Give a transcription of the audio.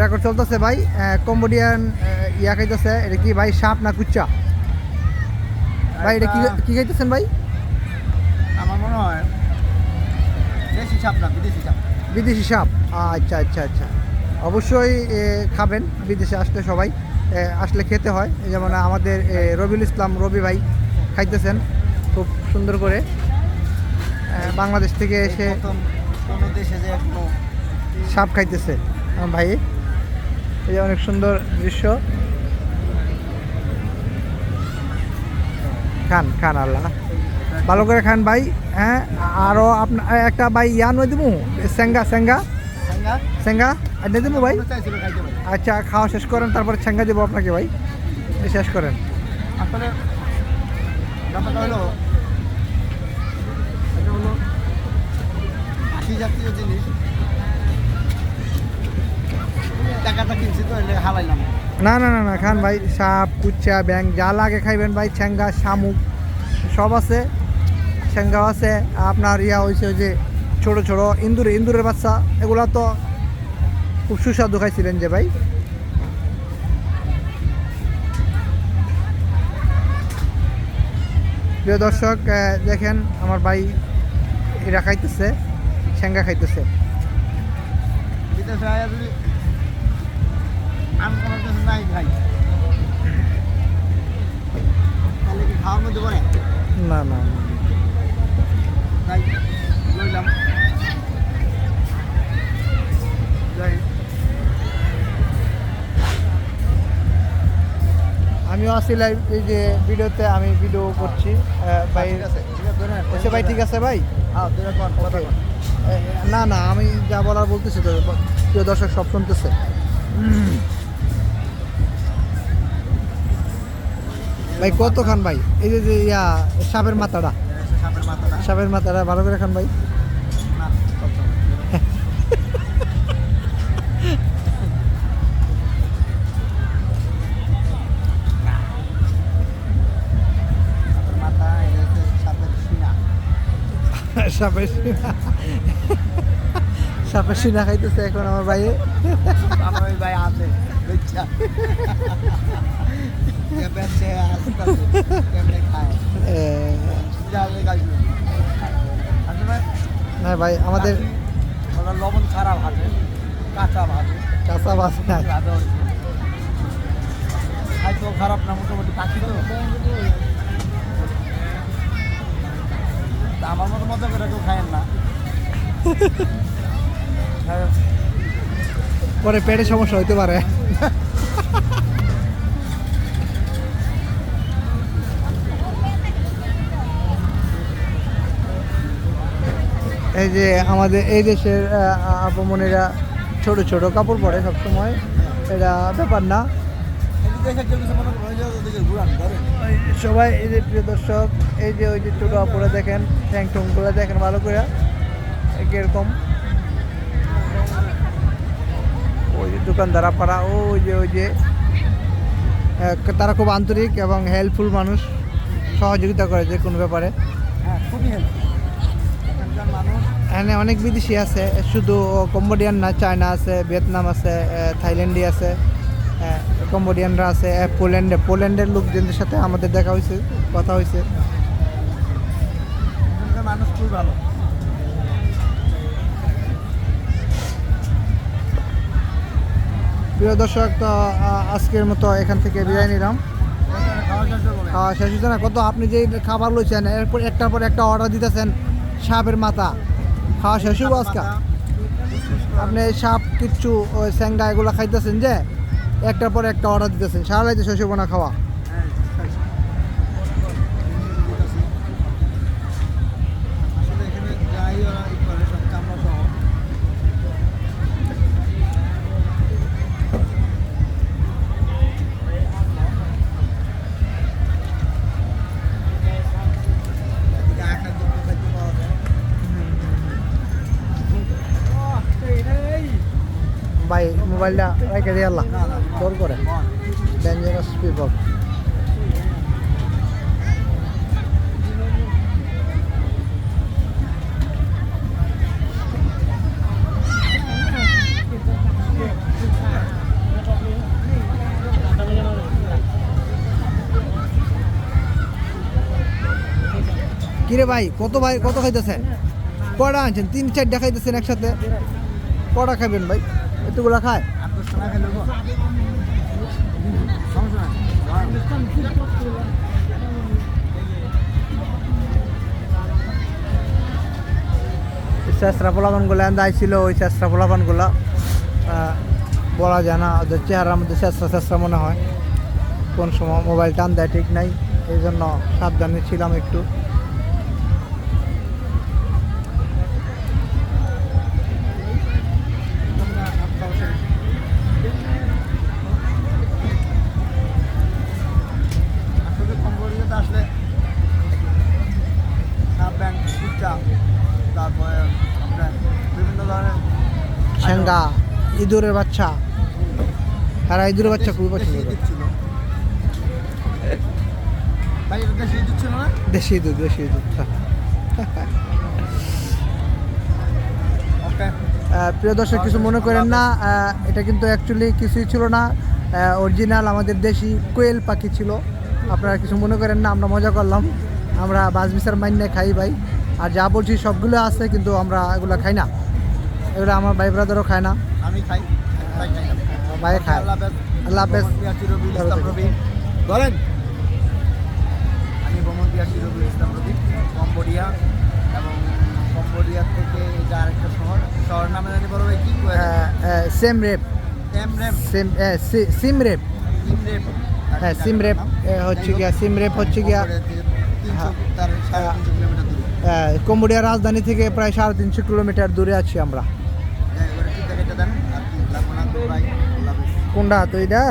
Record চলতেছে ভাই। Cambodian ইয়া খাইতেছে। এটা কি ভাই সাপ না কুচ্চা? ভাই এটা কি কি খাইতেছেন ভাই? আমার মনে হয় দেশি সাপ না বিদেশি সাপ। বিদেশি সাপ। আচ্ছা আচ্ছা আচ্ছা। অবশ্যই খাবেন। বিদেশে আসলে সবাই আসলে খেতে হয়। যেমন আমাদের রবিউল ইসলাম রবি ভাই খাইতেছেন খুব সুন্দর করে। বাংলাদেশ থেকে এসে কোনো দেশে যে সাপ খাইতেছে। ভাই এই যে অনেক সুন্দর দৃশ্য। খান খান আল্লাহ। ভালো করে খান ভাই হ্যাঁ আরও আপনার একটা ভাই ইয়া নয় দেবো স্যাঙ্গা স্যাঙ্গা সাঙ্গা? স্যাঙ্গা আর নিয়ে দেবো ভাই আচ্ছা খাওয়া শেষ করেন তারপরে ছ্যাঙ্গা দেবো আপনাকে ভাই। শেষ করেন। জাতীয় জিনিস? টাকাটা কিনছি তো এলে হালাইলাম। না না না না খান ভাই সাপ কুচ্চা ব্যাং যা লাগে খাইবেন ভাই ছ্যাঙ্গা শামুক সব আছে ছ্যাঙ্গাও আছে আপনার ইয়া হয়েছে যে ছোটো ছোটো ইন্দুর ইন্দুরের বাচ্চা এগুলা তো খুব সুস্বাদু খাইছিলেন যে ভাই। প্রিয় দর্শক দেখেন আমার ভাই এরা খাইতেছে ছ্যাঙ্গা খাইতেছে। আমিও আছি লাইভ এই যে ভিডিওতে আমি ভিডিও করছি। ভাই নেন। আচ্ছা ভাই ঠিক আছে ভাই? হ্যাঁ না না আমি যা বলার বলতেছি তো প্রিয় দর্শক সব শুনতেছে। ভাই কত খান ভাই? এই যে যে ইয়া সাপের মাথাটা। সাপের মাথাটা। সাপের মাথাটা ভালো করে খান ভাই। সাপের সাপের সিনা খাইতেছে এখন আমার ভাইয়ে। আমার ভাই আছে হ্যাঁ ভাই আমাদের লবণ ছাড়া ভাজে কাঁচা ভাজে কাঁচা না। ভাজা হয়েছে খারাপ না মোটামুটি পাখি তা। পরে পেটে সমস্যা হইতে পারে। এই যে আমাদের এই দেশের আপমনেরা ছোট ছোট কাপড় পরে সবসময়। এটা ব্যাপার না। সবাই, এই যে প্রিয় দর্শক, এই যে ওই যে ছোটো কাপড়ে দেখেন ট্যাং টুংগুলো দেখেন ভালো করে কীরকম ওই যে দোকানদার পাড়া ওই যে ওই যে তারা খুব আন্তরিক এবং হেল্পফুল মানুষ। সহযোগিতা করে যে কোনো ব্যাপারে। হ্যাঁ, খুবই। এখানে অনেক বিদেশি আছে শুধু কম্বোডিয়ান না চায়না আছে ভিয়েতনাম আছে আহ, থাইল্যান্ডি আছে কম্বোডিয়ানরা আছে পোল্যান্ডে। পোল্যান্ডের লোকজনদের সাথে আমাদের দেখা হয়েছে কথা হয়েছে। মানুষ খুবই ভালো। প্রিয় দর্শক, তো আজকের মতো এখান থেকে বিদায় নিলাম। শেষ হচ্ছে না। কত আপনি যে খাবার লইছেন, এরপর একটার পর একটা অর্ডার দিতেছেন সাপের মাথা। খাওয়া শেষ হব আজকে? আপনি সাপ, কিচ্ছু, ওই স্যাঙ্গা এগুলো খাইতেছেন যে, একটার পর একটা অর্ডার দিতেছেন। সারা লাগছে শেষ হব না খাওয়া। রেখে জোর করে ডেঞ্জারাস কিরে ভাই, কত ভাই, কত খাইতেছেন? কটা আনছেন? তিন চার দেখাইতেছেন একসাথে? কটা খাবেন ভাই? এতগুলা খায়। চেষ্টা পোলাপানগুলো এন্দা ছিল ওই চেষ্টা পোলাপানগুলো বলা যায় না, ওদের চেহারার মধ্যে চেষ্টা চেষ্টা মনে হয়। কোন সময় মোবাইল টান দেয় ঠিক নাই, এই জন্য সাবধানে ছিলাম একটু। ঠেঙ্গা ইঁদুরের বাচ্চা। আর ইঁদুরের বাচ্চা খুবই পছন্দ করে। দেশি ইঁদুর দেশি ইঁদুর দেশি ইঁদুর। ওকে। আহ, প্রিয় দর্শক কিছু মনে করেন না এটা কিন্তু অ্যাকচুয়ালি কিছুই ছিল না। অরিজিনাল আমাদের দেশি কোয়েল পাখি ছিল। আপনারা কিছু মনে করেন না আমরা মজা করলাম। আমরা বাস বিচার মাইনে খাই ভাই। আর যা বলছি সবগুলো আছে কিন্তু আমরা এগুলো খাই না। এগুলো আমার ভাই ব্রাদারও খায় না। আমি খাই ভাই খায়। আল্লাহ হাফেজ। বলেন। আমি ভ্রমণ পিয়াসী রবিউল ইসলাম রবি কম্বোডিয়া এবং কম্বোডিয়া থেকে এটা আরেকটা শহর। শহর নামে জানি বড় ভাই কি সেম রেপ। এম রেম সেম সিম রেপ। ইম রেম হ্যাঁ সিম রেপ হচ্ছে গিয়া সিম রেপ হচ্ছে গিয়া। তিনশো তার সাড়ে তিনশো কিলোমিটার দূরে। আহ, কম্বোডিয়া রাজধানী থেকে প্রায় সাড়ে তিনশো কিলোমিটার দূরে আছি আমরা। কোনটা? তো এটা